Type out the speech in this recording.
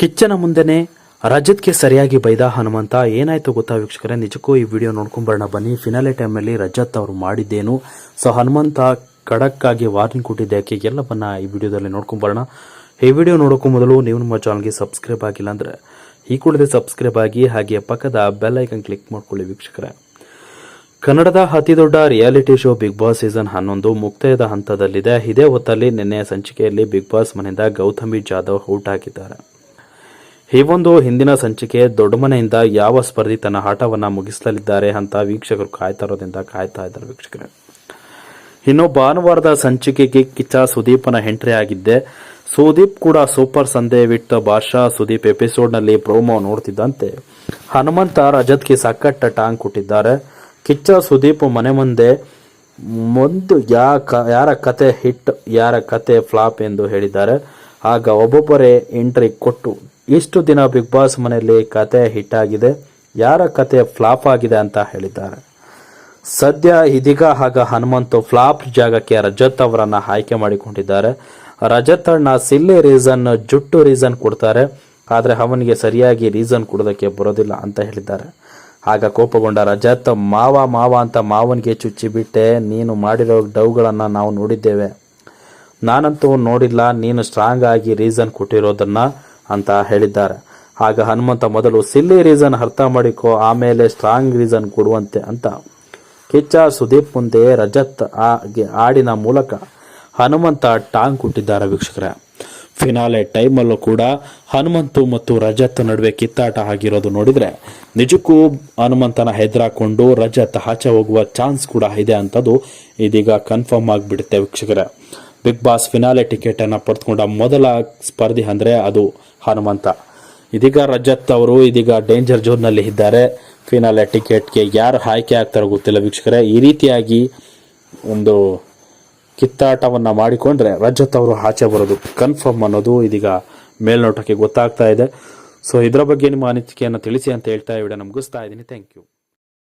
ಕಿಚ್ಚನ ಮುಂದೆನೆ ರಜತ್ಗೆ ಸರಿಯಾಗಿ ಬೈದ ಹನುಮಂತ, ಏನಾಯ್ತು ಗೊತ್ತಾ ವೀಕ್ಷಕರೇ? ನಿಜಕ್ಕೂ ಈ ವಿಡಿಯೋ ನೋಡ್ಕೊಂಬರೋಣ, ಬನ್ನಿ. ಫಿನಾಲೆ ಟೈಮಲ್ಲಿ ರಜತ್ ಅವರು ಮಾಡಿದ್ದೇನು? ಸೊ ಹನುಮಂತ ಖಡಕ್ ಆಗಿ ವಾರ್ನಿಂಗ್ ಕೊಟ್ಟಿದ್ದಕ್ಕೆ ಎಲ್ಲವನ್ನ ಈ ವಿಡಿಯೋದಲ್ಲಿ ನೋಡ್ಕೊಂಬರೋಣ. ಈ ವಿಡಿಯೋ ನೋಡೋಕ್ಕೂ ಮೊದಲು ನೀವು ನಮ್ಮ ಚಾನಲ್ಗೆ ಸಬ್ಸ್ಕ್ರೈಬ್ ಆಗಿಲ್ಲ ಅಂದ್ರೆ, ಈ ಕೂಡಲೇ ಸಬ್ಸ್ಕ್ರೈಬ್ ಆಗಿ, ಹಾಗೆ ಪಕ್ಕದ ಬೆಲ್ ಐಕನ್ ಕ್ಲಿಕ್ ಮಾಡ್ಕೊಳ್ಳಿ ವೀಕ್ಷಕರೇ. ಕನ್ನಡದ ಅತಿ ದೊಡ್ಡ reality show Bigg Boss season ಹನ್ನೊಂದು ಮುಕ್ತಾಯದ ಹಂತದಲ್ಲಿದೆ. ಇದೇ ಹೊತ್ತಲ್ಲಿ ನಿನ್ನೆ ಸಂಚಿಕೆಯಲ್ಲಿ ಬಿಗ್ ಬಾಸ್ ಮನೆಯಿಂದ ಗೌತಮಿ ಜಾಧವ್ ಔಟ್ ಆಗಿದ್ದಾರೆ ಈ ಒಂದು ಹಿಂದಿನ ಸಂಚಿಕೆ ದೊಡ್ಡ ಮನೆಯಿಂದ ಯಾವ ಸ್ಪರ್ಧಿ ತನ್ನ ಆಟವನ್ನು ಮುಗಿಸಲಿದ್ದಾರೆ ಅಂತ ವೀಕ್ಷಕರು ಕಾಯ್ತಾ ಇರೋದ್ರಿಂದ ಕಾಯ್ತಾ ಇದ್ದಾರೆ ವೀಕ್ಷಕರೇ. ಇನ್ನು ಭಾನುವಾರದ ಸಂಚಿಕೆಗೆ ಕಿಚ್ಚ ಸುದೀಪನ ಎಂಟ್ರಿ ಆಗಿದ್ದೆ. ಸುದೀಪ್ ಕೂಡ ಸೂಪರ್ ಸಂದೇ ವಿಟ್ ಭಾಷಾ ಸುದೀಪ್ ಎಪಿಸೋಡ್ನಲ್ಲಿ ಪ್ರೋಮೋ ನೋಡ್ತಿದ್ದಂತೆ. ಹನುಮಂತ, ರಜತ್ಗೆ ಸಕ್ಕಟ್ಟ ಟಾಂಗ್ ಕೊಟ್ಟಿದ್ದಾರೆ. ಕಿಚ್ಚ ಸುದೀಪ್ ಮನೆ ಮುಂದೆ ಒಂದು ಯಾ ಯಾರ ಕತೆ ಹಿಟ್, ಯಾರ ಕತೆ ಫ್ಲಾಪ್ ಎಂದು ಹೇಳಿದ್ದಾರೆ. ಆಗ ಒಬ್ಬೊಬ್ಬರೇ ಎಂಟ್ರಿ ಕೊಟ್ಟು ಇಷ್ಟು ದಿನ ಬಿಗ್ ಬಾಸ್ ಮನೆಯಲ್ಲಿ ಕತೆ ಹಿಟ್ ಆಗಿದೆ ಯಾರ ಕತೆ ಫ್ಲಾಪ್ ಆಗಿದೆ ಅಂತ ಹೇಳಿದ್ದಾರೆ. ಸದ್ಯ ಇದೀಗ ಆಗ ಹನುಮಂತು ಫ್ಲಾಪ್ ಜಾಗಕ್ಕೆ ರಜತ್ ಅವರನ್ನು ಆಯ್ಕೆ ಮಾಡಿಕೊಂಡಿದ್ದಾರೆ. ರಜತ್ ಅಣ್ಣ ಸಿಲ್ಲಿ ರೀಸನ್ ಜುಟ್ಟು ರೀಸನ್ ಕೊಡ್ತಾರೆ. ಆದರೆ ಅವನಿಗೆ ಸರಿಯಾಗಿ ರೀಸನ್ ಕೊಡೋದಕ್ಕೆ ಬರೋದಿಲ್ಲ ಅಂತ ಹೇಳಿದ್ದಾರೆ. ಆಗ ಕೋಪಗೊಂಡ ರಜತ್, ಮಾವ ಮಾವ ಅಂತ ಮಾವನಿಗೆ ಚುಚ್ಚಿಬಿಟ್ಟೆ ನೀನು ಮಾಡಿರೋ ಡೌಗಳನ್ನು ನಾವು ನೋಡಿದ್ದೇವೆ. ನಾನಂತೂ ನೋಡಿಲ್ಲ. ನೀನು ಸ್ಟ್ರಾಂಗ್ ಆಗಿ ರೀಸನ್ ಕೊಟ್ಟಿರೋದನ್ನ. ಅಂತ ಹೇಳಿದ್ದಾರೆ. ಆಗ ಹನುಮಂತ ಮೊದಲು ಸಿಲ್ಲಿ ರೀಸನ್ ಅರ್ಥ ಮಾಡಿಕೋ, ಆಮೇಲೆ ಸ್ಟ್ರಾಂಗ್ ರೀಸನ್ ಕೊಡುವಂತೆ ಅಂತ. ಕಿಚ್ಚ ಸುದೀಪ್ ಮುಂದೆ ರಜತ್ ಆಗಿ ಹಾಡಿನ ಮೂಲಕ ಹನುಮಂತ ಟಾಂಗ್ ಕೊಟ್ಟಿದ್ದಾರೆ ವೀಕ್ಷಕರೇ. ಫಿನಾಲೆ ಟೈಮಲ್ಲೂ ಕೂಡ ಹನುಮಂತು ಮತ್ತು ರಜತ್ ನಡುವೆ ಕಿತ್ತಾಟ ಆಗಿರೋದು ನೋಡಿದ್ರೆ ನಿಜಕ್ಕೂ ಹನುಮಂತನ ಹೆದರಾಕೊಂಡು ರಜತ್ ಆಚೆ ಹೋಗುವ ಚಾನ್ಸ್ ಕೂಡ ಇದೆ ಅಂತದು ಇದೀಗ ಕನ್ಫರ್ಮ್ ಆಗಿಬಿಡುತ್ತೆ ವೀಕ್ಷಕರೇ. ಬಿಗ್ ಬಾಸ್ ಫಿನಾಲೆ ಟಿಕೆಟನ್ನು ಪಡೆದುಕೊಂಡ ಮೊದಲ ಸ್ಪರ್ಧಿ ಅಂದ್ರೆ ಅದು ಹನುಮಂತ. ಇದೀಗ ರಜತ್ ಅವರು ಇದೀಗ ಡೇಂಜರ್ ಜೋನ್ನಲ್ಲಿ ಇದ್ದಾರೆ. ಫಿನಾಲೆ ಟಿಕೆಟ್ಗೆ ಯಾರು ಆಯ್ಕೆ ಆಗ್ತಾರೋ ಗೊತ್ತಿಲ್ಲ ವೀಕ್ಷಕರೇ. ಈ ರೀತಿಯಾಗಿ ಒಂದು ಕಿತ್ತಾಟವನ್ನ ಮಾಡಿಕೊಂಡ್ರೆ ರಜತ್ ಅವರು ಆಚೆ ಬರೋದು ಕನ್ಫರ್ಮ್ ಅನ್ನೋದು ಇದೀಗ ಮೇಲ್ನೋಟಕ್ಕೆ ಗೊತ್ತಾಗ್ತಾ ಇದೆ. ಸೊ ಇದರ ಬಗ್ಗೆ ನಿಮ್ಮ ಅನಿಸಿಕೆಯನ್ನು ತಿಳಿಸಿ ಅಂತ ಹೇಳ್ತಾ ವಿಡಿಯೋ ನಮ್ಗಿಸ್ತಾ ಇದ್ದೀನಿ. Thank you